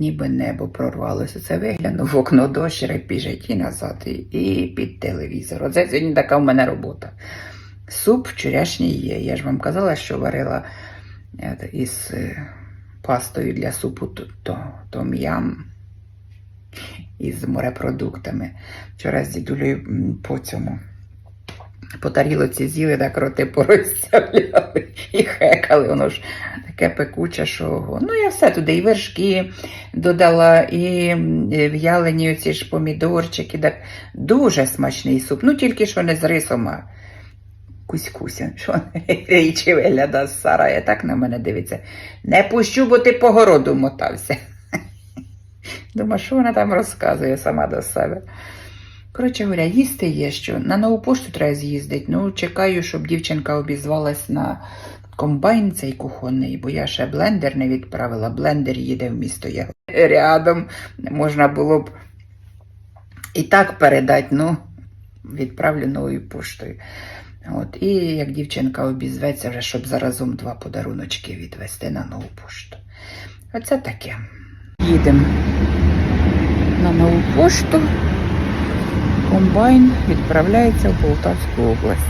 ніби небо прорвалося. Це виглянув в окно дощ, репіжить і назад, і, під телевізор. Оце сьогодні така в мене робота. Суп вчорашній є. Я ж вам казала, що варила е, із е, пастою для супу то, то, том-ям із морепродуктами. Вчора з дідулею по цьому. По тарілоці з'їли, так роти порозставляли і хекали. Воно ж таке пекуче, що. Ну, я все туди, і вершки додала, і в'ялені оці ж помідорчики. Так. Дуже смачний суп. Ну, тільки що не з рисом, а кусь-куся. Що річі вигляда з сарая, так на мене дивиться. Не пущу, бо ти по городу мотався. Думаю, що вона там розказує сама до себе. Коротше говоря, їсти є що. На нову пошту треба з'їздити. Ну, чекаю, щоб дівчинка обізвалась на комбайн цей кухонний, бо я ще блендер не відправила. Блендер їде в місто я рядом. Можна було б і так передати, ну, відправлю новою поштою. От, і як дівчинка обізветься, вже щоб заразом два подаруночки відвести на нову пошту. Оце таке. Їдемо на нову пошту. Комбайн відправляється в Полтавську область,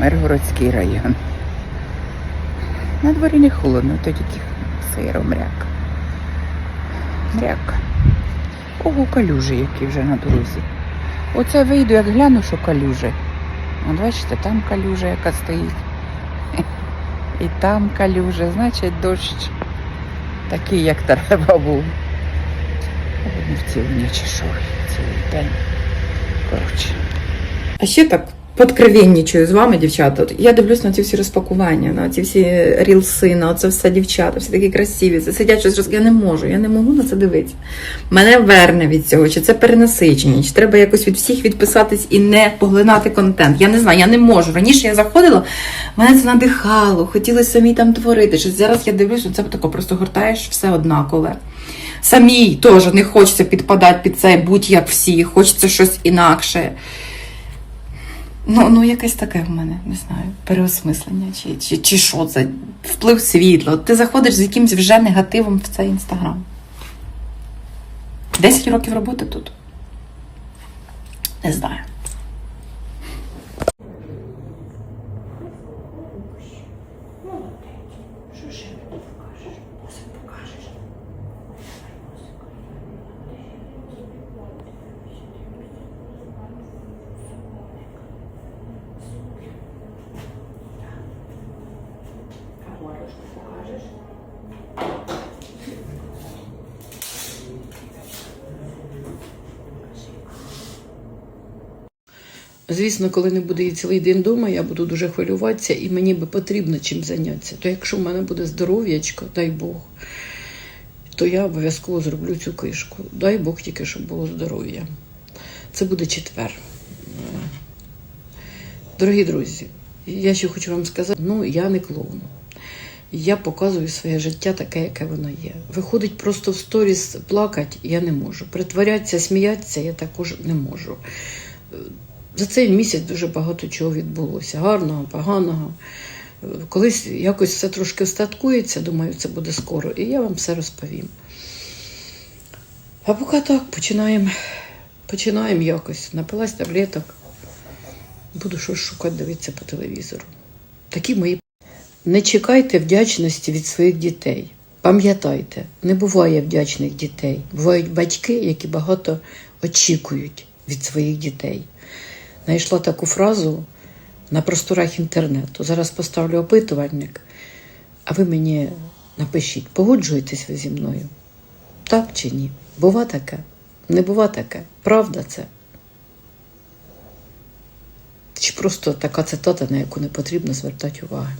Миргородський район. На дворі не холодно, то тільки сиро мряк. Мряк. Ого, калюжі, які вже на дорозі. Оце вийду, як гляну, що калюжі. От бачите, там калюжа, яка стоїть. І там калюжа, значить дощ такий, як треба був. Не в цілу ніч ішов, цілий день. Коротше. А ще так подкровенничаю з вами, дівчата. Я дивлюсь на ці всі розпакування, на ці всі рілси, на це все дівчата, всі такі красиві. Це сидять щось роз... Я не можу, я не можу на це дивитися. Мене верне від цього, чи це перенасичення, чи треба якось від всіх відписатись і не поглинати контент. Я не знаю, я не можу. Раніше я заходила, мене це надихало, хотілося самі там творити. Щось зараз я дивлюсь, це тако просто гортаєш все однакове. Самій теж не хочеться підпадати під це будь-як всі, хочеться щось інакше. Ну, ну якесь таке в мене, не знаю, переосмислення, чи, чи, чи що це, вплив світла. Ти заходиш з якимсь вже негативом в цей інстаграм. 10 років роботи тут. Не знаю. Звісно, коли не буде її цілий день вдома, я буду дуже хвилюватися, і мені би потрібно чим зайнятися. То якщо в мене буде здоров'ячко, дай Бог, то я обов'язково зроблю цю кишку. Дай Бог тільки, щоб було здоров'я. Це буде четвер. Дорогі друзі, я ще хочу вам сказати: ну, я не клоун. Я показую своє життя таке, яке воно є. Виходить просто в сторіс плакати, я не можу. Притворятися, сміятися я також не можу. За цей місяць дуже багато чого відбулося. Гарного, поганого. Колись якось все трошки остаткується, думаю, це буде скоро, і я вам все розповім. А поки так, починаємо починаємо якось. Напилась таблеток, буду щось шукати, дивитися по телевізору. Такі мої. Не чекайте вдячності від своїх дітей. Пам'ятайте, не буває вдячних дітей. Бувають батьки, які багато очікують від своїх дітей. Знайшла таку фразу на просторах інтернету. Зараз поставлю опитувальник, а ви мені напишіть, погоджуєтесь ви зі мною? Так чи ні? Бува таке? Не бува таке. Правда це? Чи просто така цитата, на яку не потрібно звертати уваги?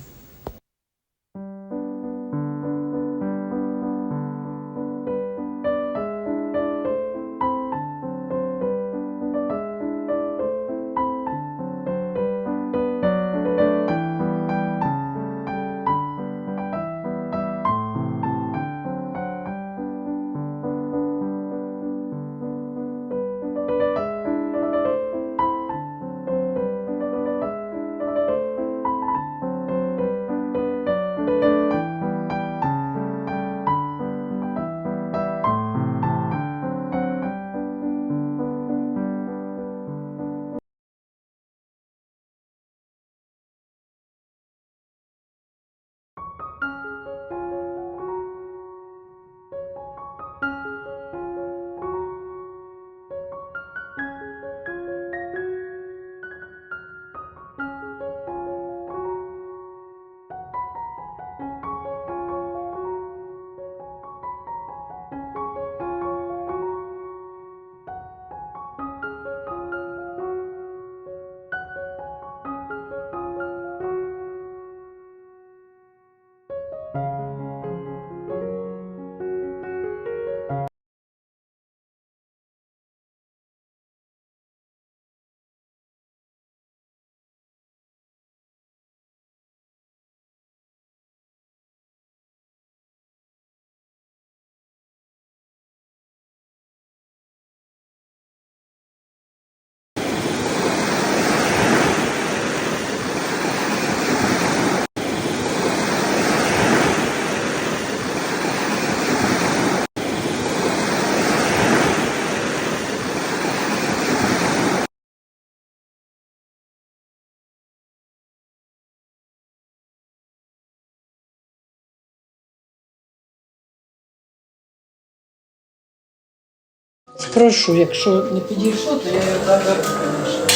Прошу, якщо не підійшло, то я його заберу, звісно.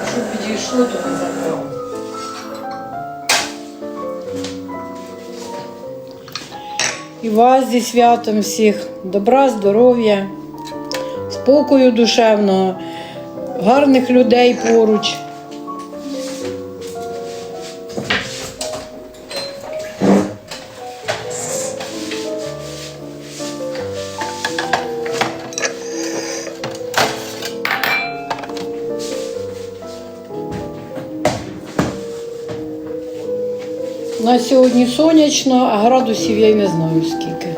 Якщо підійшло, то не заберу. І вас зі святом всіх, добра, здоров'я, спокою душевного, гарних людей поруч. Сонячно, а градусів я й не знаю скільки.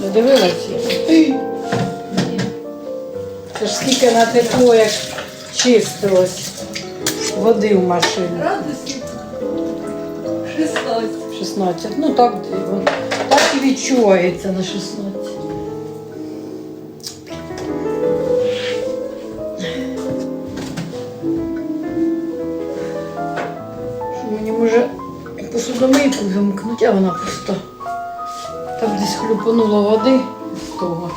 Не дивилася? Це ж скільки на тепло, як чистилось води в машині. Градусів 16. 16. Ну так, так і відчувається на 16. Посудомийку вона пуста. Там десь хлюпануло води з того.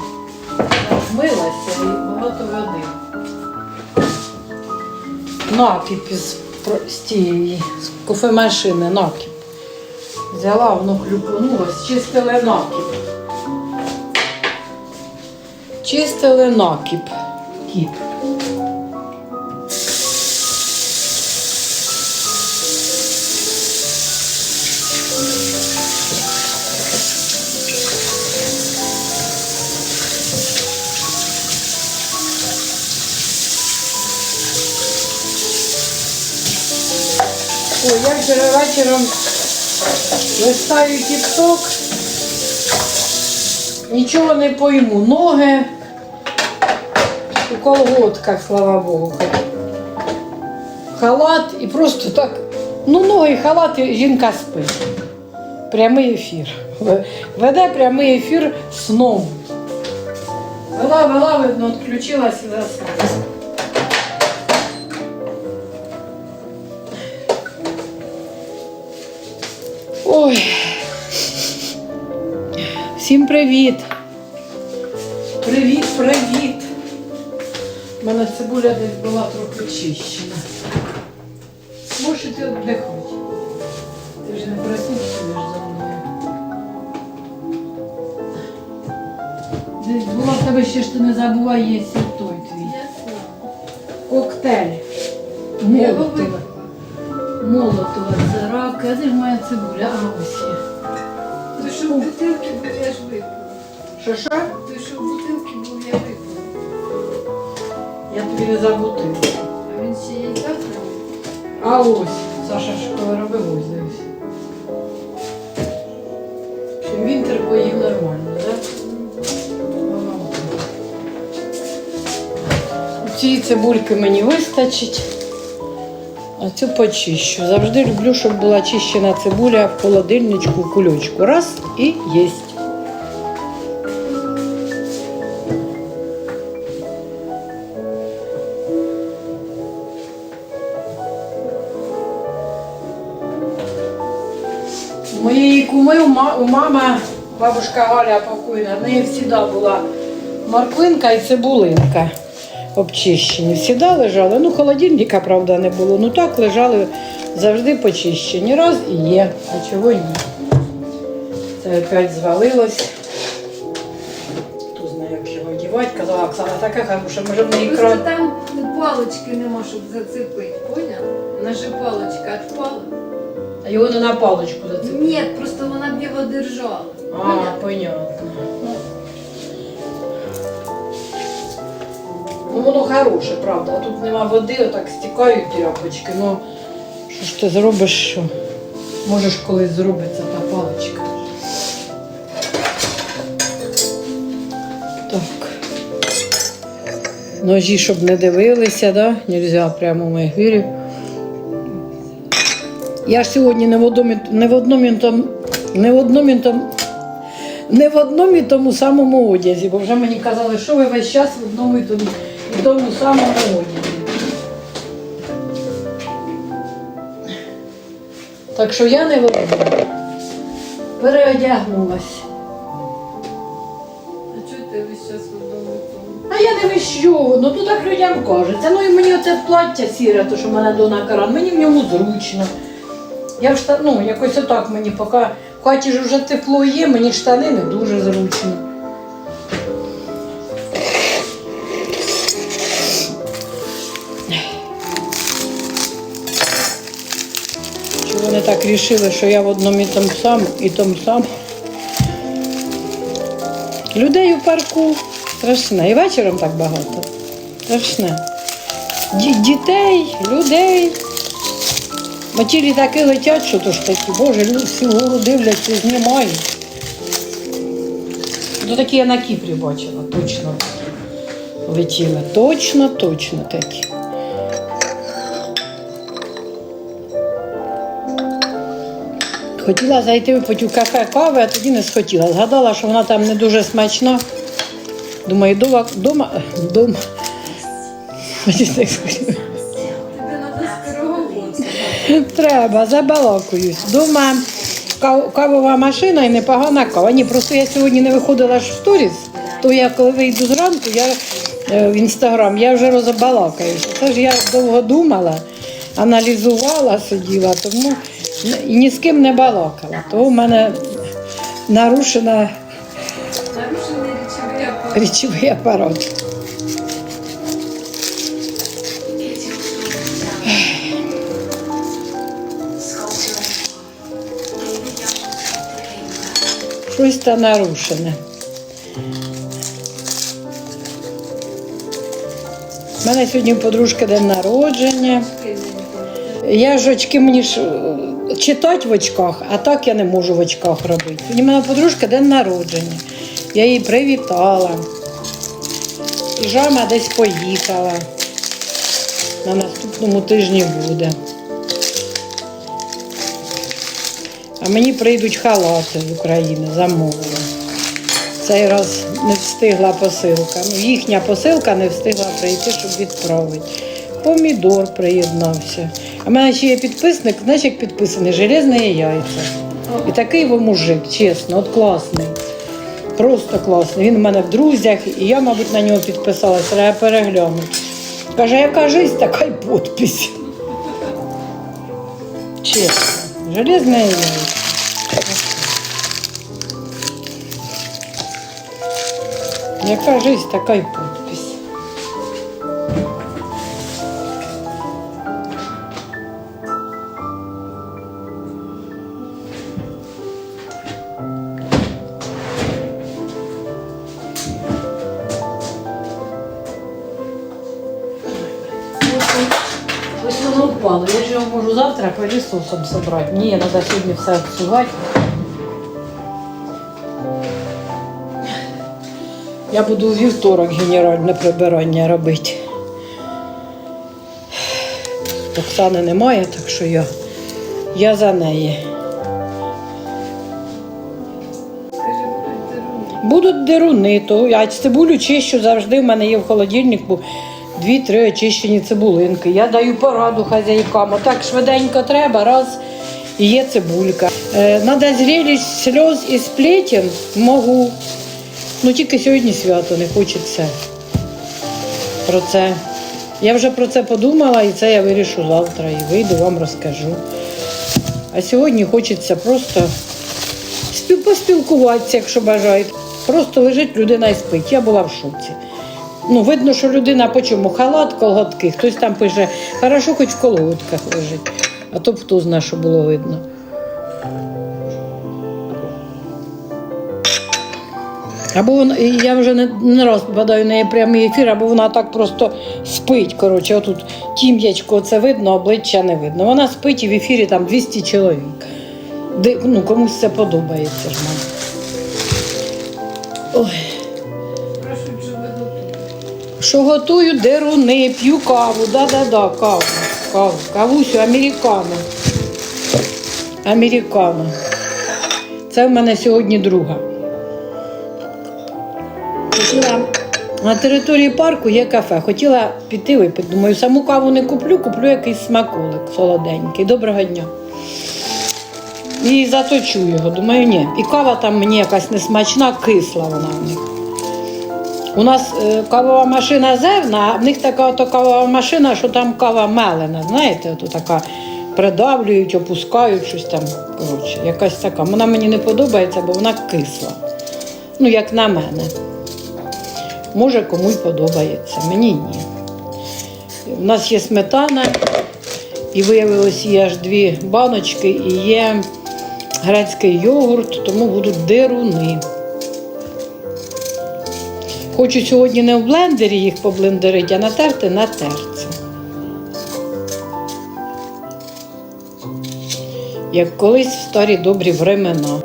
Вмилася і багато води. Накипі з, про- з тієї з кофемашини, накіп. Взяла, воно хлюпанулось, чистили накіп. Чистили накіп. Кіп. Ой, як же вечором листаю тік-ток, нічого не пойму. Ноги у колготках, слава Богу. Халат і просто так. Ну, ноги халат, і жінка спить. Прямий ефір. Веде прямий ефір сном. Вела, вела, видно, відключилась і заснула. Всім привіт. Привіт, привіт. У мене цибуля десь була трохи чищена. Можеш ти віддихати. Ти ж не присутствуєш за мною. Десь була в тебе ще ж ти не забувай, є той твій. Коктейль. Молотова. Молотова, це рак, а де ж моя цибуля? А ось є. Що в бутилці був, я ж випила. Що що? Той, що в бутилці був, я випила. Я тобі не забутила. А він ще є завтра? А ось, Саша ж коли робив ось дивись. Що Вінтер поїв нормально, так? Цієї цибульки мені вистачить, а цю почищу. Завжди люблю, щоб була чищена цибуля в холодильничку, в кульочку. Раз і єсть. Моєї куми, у ма- у мама, бабушка Галя покойна, в неї завжди була морквинка і цибулинка обчищені. Всі лежали. Ну, холодильника, правда, не було. Ну так лежали завжди почищені. Раз і є. А чого ні? Це опять звалилось. Хто знає, як його дівати. Казала Оксана, така хороша, може в неї кран. там палочки нема, щоб зацепити, поняв? Наша палочка відпала. А його не на паличку зацепили. Ні, просто вона б його держала. А, понятно. Ну, воно хороше, правда. А тут нема води, отак стікають тряпочки. Ну, що ж ти зробиш, що? Можеш колись зробиться та паличка. Так. Ножі, щоб не дивилися, да? Нельзя прямо в ефірі. Я ж сьогодні не в одному, не в одному, і не в одному, не в одному і тому самому одязі, бо вже мені казали, що ви весь час в одному і тому, і тому самому одязі. Так що я не в одному. Переодягнулась. А чого ти весь час в одному тому. А я не вищу, ну то так людям кажеться. Ну і мені оце плаття сіре, то що в мене до накаран, мені в ньому зручно. Я в шта... ну, якось отак мені поки в хаті ж вже тепло є, мені штани не дуже зручно. Рішили, що я в одному і тому самому, і тому самому. Людей у парку страшне. І вечором так багато. Страшне. Ді- дітей, людей. Бо ті літаки летять, що то ж такі, боже, люди всю гору дивляться, знімають. Такі я на Кіпрі бачила, точно. Летіли. Точно, точно такі. Хотіла зайти випити кафе кави, а тоді не схотіла. Згадала, що вона там не дуже смачна. Думаю, дома, дома, дома. Треба забалакуюсь. Дома кавова машина і непогана кава. Ні, просто я сьогодні не виходила ж в сторіс, то я коли вийду зранку, я е, в інстаграм, я вже розбалакаюся. Це ж я довго думала, аналізувала, сиділа, тому ні з ким не балакала. То в мене нарушена Нарушений речовий апарат. речовий апарат. Щось та нарушене. У мене сьогодні у подружки день народження. Я ж очки мені ж читати в очках, а так я не можу в очках робити. В мене подружка день народження. Я її привітала. Піжама десь поїхала. На наступному тижні буде. А мені прийдуть халати з України, замовили. Цей раз не встигла посилка. Ну, їхня посилка не встигла прийти, щоб відправити. Помідор приєднався. В мене ще є підписник, знаєш, як підписаний, железні яйця. І такий во мужик, чесно, от класний. Просто класний. Він у мене в друзях, і я, мабуть, на нього підписалася, треба переглянути. Каже, яка жизнь, така й підпись. Чесно, железне яйця. Яка жизнь, така й підпись. Пилісосом собрати. Ні, треба сьогодні все обсувати. Я буду у вівторок генеральне прибирання робити. Оксани немає, так що я, я за неї. Будуть деруни. То а цибулю чищу завжди. В мене є в холодильнику дві-три очищені цибулинки. Я даю пораду хазяйкам. Отак швиденько треба, раз і є цибулька. Е, надо зрілість сльоз і сплетен можу. Ну тільки сьогодні свято, не хочеться про це. Я вже про це подумала і це я вирішу завтра і вийду, вам розкажу. А сьогодні хочеться просто поспілкуватися, якщо бажаєте. Просто лежить людина і спить. Я була в шоці. Ну, видно, що людина по чому? Халат, колготки. Хтось там пише, хорошо, хоч в колготках лежить. А то б хто знає, що було видно. Або вона, я вже не, не раз попадаю на її прямий ефір, або вона так просто спить. Коротше, отут тім'ячко, це видно, обличчя не видно. Вона спить і в ефірі там 200 чоловік. Де, ну, комусь це подобається ж мам. Ой. Що готую деруни, п'ю каву, да-да-да, каву, каву, кавусю, американо. Американо. Це в мене сьогодні друга. Хотіла на території парку є кафе. Хотіла піти випити. Думаю, саму каву не куплю, куплю якийсь смаколик солоденький. Доброго дня. І заточу його. Думаю, ні. І кава там мені якась несмачна, кисла вона в них. У нас е, кавова машина зерна, а в них така ото кавова машина, що там кава мелена, знаєте, ото така придавлюють, опускають щось там. Коротше, якась така. Вона мені не подобається, бо вона кисла. Ну, як на мене. Може, комусь подобається, мені ні. У нас є сметана, і виявилось є аж дві баночки, і є грецький йогурт, тому будуть дируни. Хочу сьогодні не в блендері їх поблендерити, а натерти на терці. Як колись в старі добрі времена.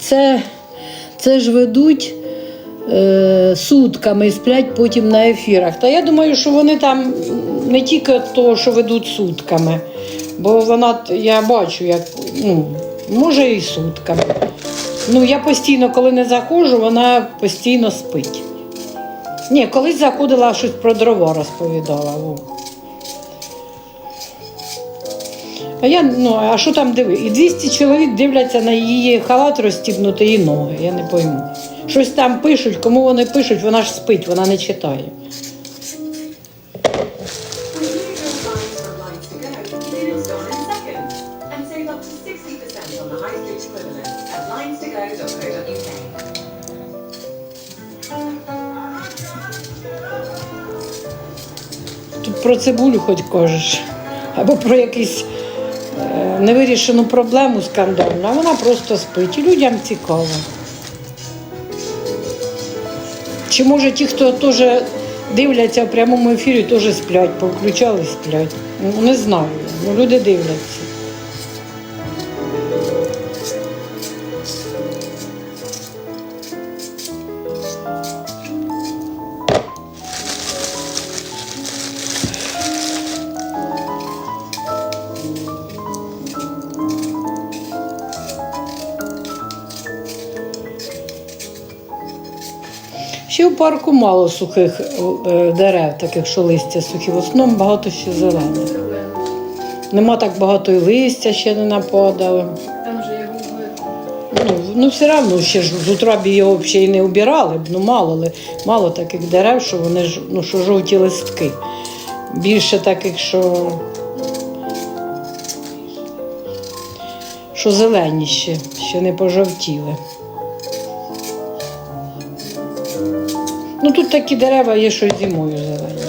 Це, це ж ведуть е, сутками і сплять потім на ефірах. Та я думаю, що вони там не тільки того, що ведуть сутками, бо вона, я бачу, як ну, може і сутками. Ну, я постійно, коли не заходжу, вона постійно спить. Ні, колись заходила щось про дрова розповідала. Во. А я, ну, а що там диви? І 200 чоловік дивляться на її халат розстібнути і ноги, я не пойму. Щось там пишуть, кому вони пишуть, вона ж спить, вона не читає. The high equivalent at linestogo.co.uk. Тут про цибулю хоч кажеш, або про якусь е, невирішену проблему скандальну, а вона просто спить. Людям цікаво. Чи може ті, хто теж дивляться в прямому ефірі, теж сплять, повключали сплять. Ну, не знаю. Ну, люди дивляться. Ще в парку мало сухих е, дерев, таких що листя сухі. В основному багато ще зелених. Нема так багато і листя ще не нападало. Там же його видно. Ну, ну все одно ще ж з утра б його взагалі і не убирали б, ну мало ли, мало таких дерев, що вони ж, ну, що жовті листки. Більше таких, що, що зелені ще, ще не пожовтіли. Ну тут такі дерева є, що зимою зелені.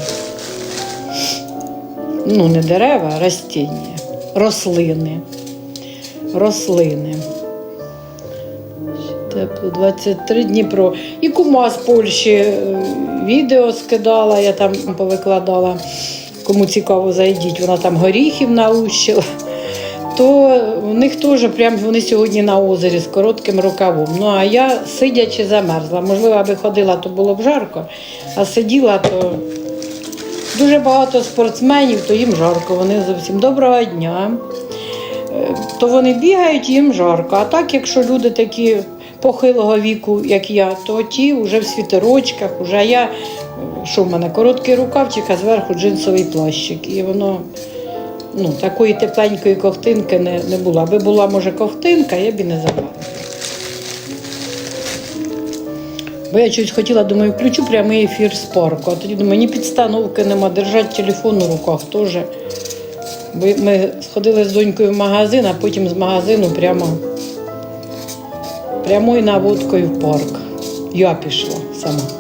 Ну, не дерева, а растіння, рослини. Рослини. Тепло 23 Дніпро. І кума з Польщі е, відео скидала, я там повикладала. Кому цікаво, зайдіть, вона там горіхів наущила. То у них теж прям вони сьогодні на озері з коротким рукавом. Ну а я сидячи замерзла. Можливо, аби ходила, то було б жарко, а сиділа, то дуже багато спортсменів, то їм жарко. Вони зовсім доброго дня Е, то вони бігають, їм жарко. А так, якщо люди такі похилого віку, як я, то ті вже в світерочках, вже я, е, що в мене, короткий рукавчик, а зверху джинсовий плащик. І воно ну, такої тепленької ковтинки не, не було. Аби була, може, ковтинка, я б і не забрала. Бо я щось хотіла, думаю, включу прямий ефір з парку. А тоді думаю, ні підстановки нема, держати телефон у руках теж. Бо ми сходили з донькою в магазин, а потім з магазину прямо прямою наводкою в парк. Я пішла сама.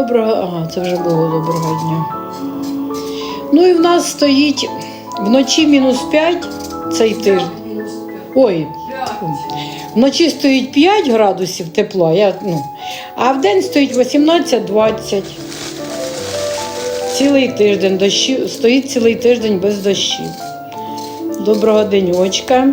Доброго, ага, це вже було доброго дня. Ну і в нас стоїть вночі мінус 5 цей тиждень. Ой, вночі стоїть 5 градусів тепла, я, ну, а в день стоїть 18-20. Цілий тиждень дощі, стоїть цілий тиждень без дощів. Доброго денечка.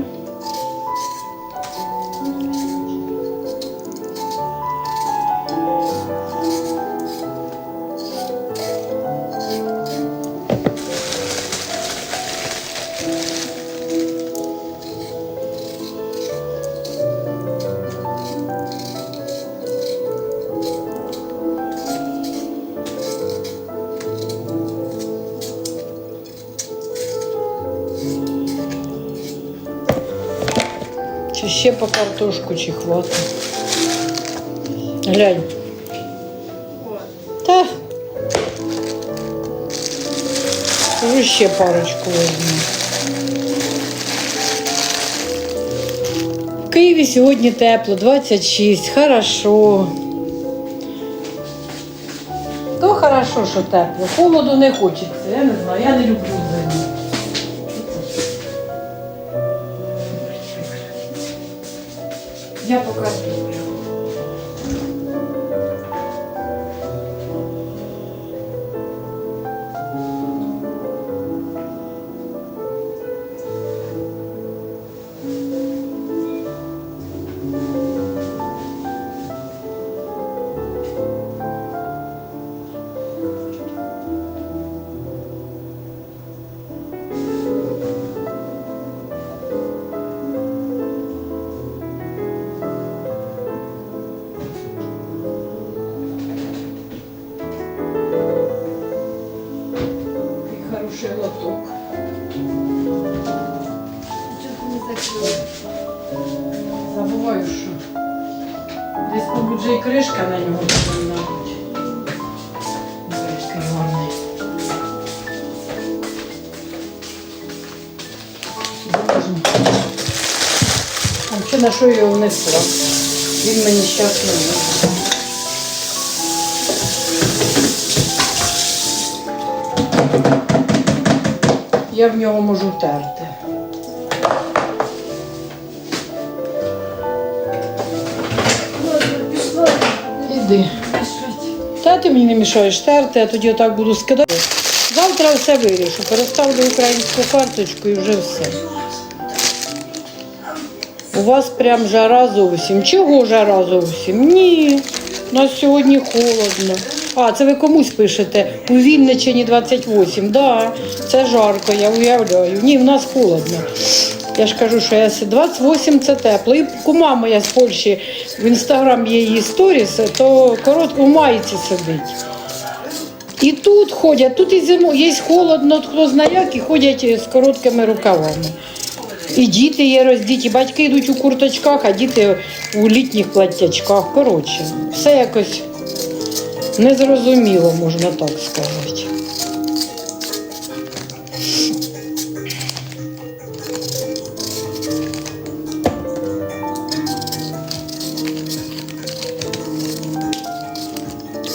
Картошку чи хватить. Глянь. Та. Кажу, ще парочку візьму. В Києві сьогодні тепло, 26, хорошо. То хорошо, що тепло. Холоду не хочеться, я не знаю, я не люблю Я покажу. Вже і кришка на нього повинна бути. Кришка гарний. А взагалі на що його внесла? Він мені зараз не буде. Я в нього можу терти. Іди. Та ти мені не мішаєш терти, а тоді отак буду скидати. Завтра все вирішу. Переставлю українську карточку і вже все. У вас прям жара зовсім. Чого жара зовсім? Ні. У нас сьогодні холодно. А, це ви комусь пишете. У Вінничині 28. Да, це жарко, я уявляю. Ні, в нас холодно. Я ж кажу, що я 28 це тепло. І кума моя з Польщі в інстаграм є її сторіс, то коротко у маїці сидить. І тут ходять, тут і зиму, є холодно, хто знає як, і ходять з короткими рукавами. І діти є роздіті, батьки йдуть у курточках, а діти у літніх платтячках. Коротше, все якось незрозуміло, можна так сказати.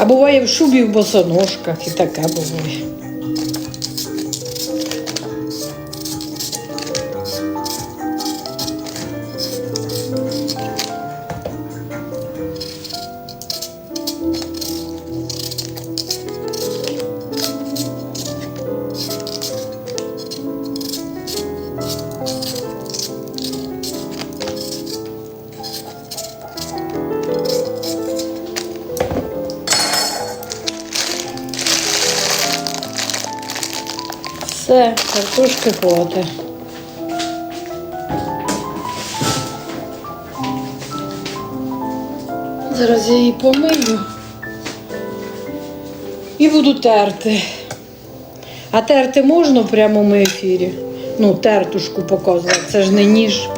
А буває в шубі в босоножках і таке буває. Хватить. Зараз я її помию і буду терти. А терти можна в прямому ефірі? Ну, тертушку показувати, це ж не ніж.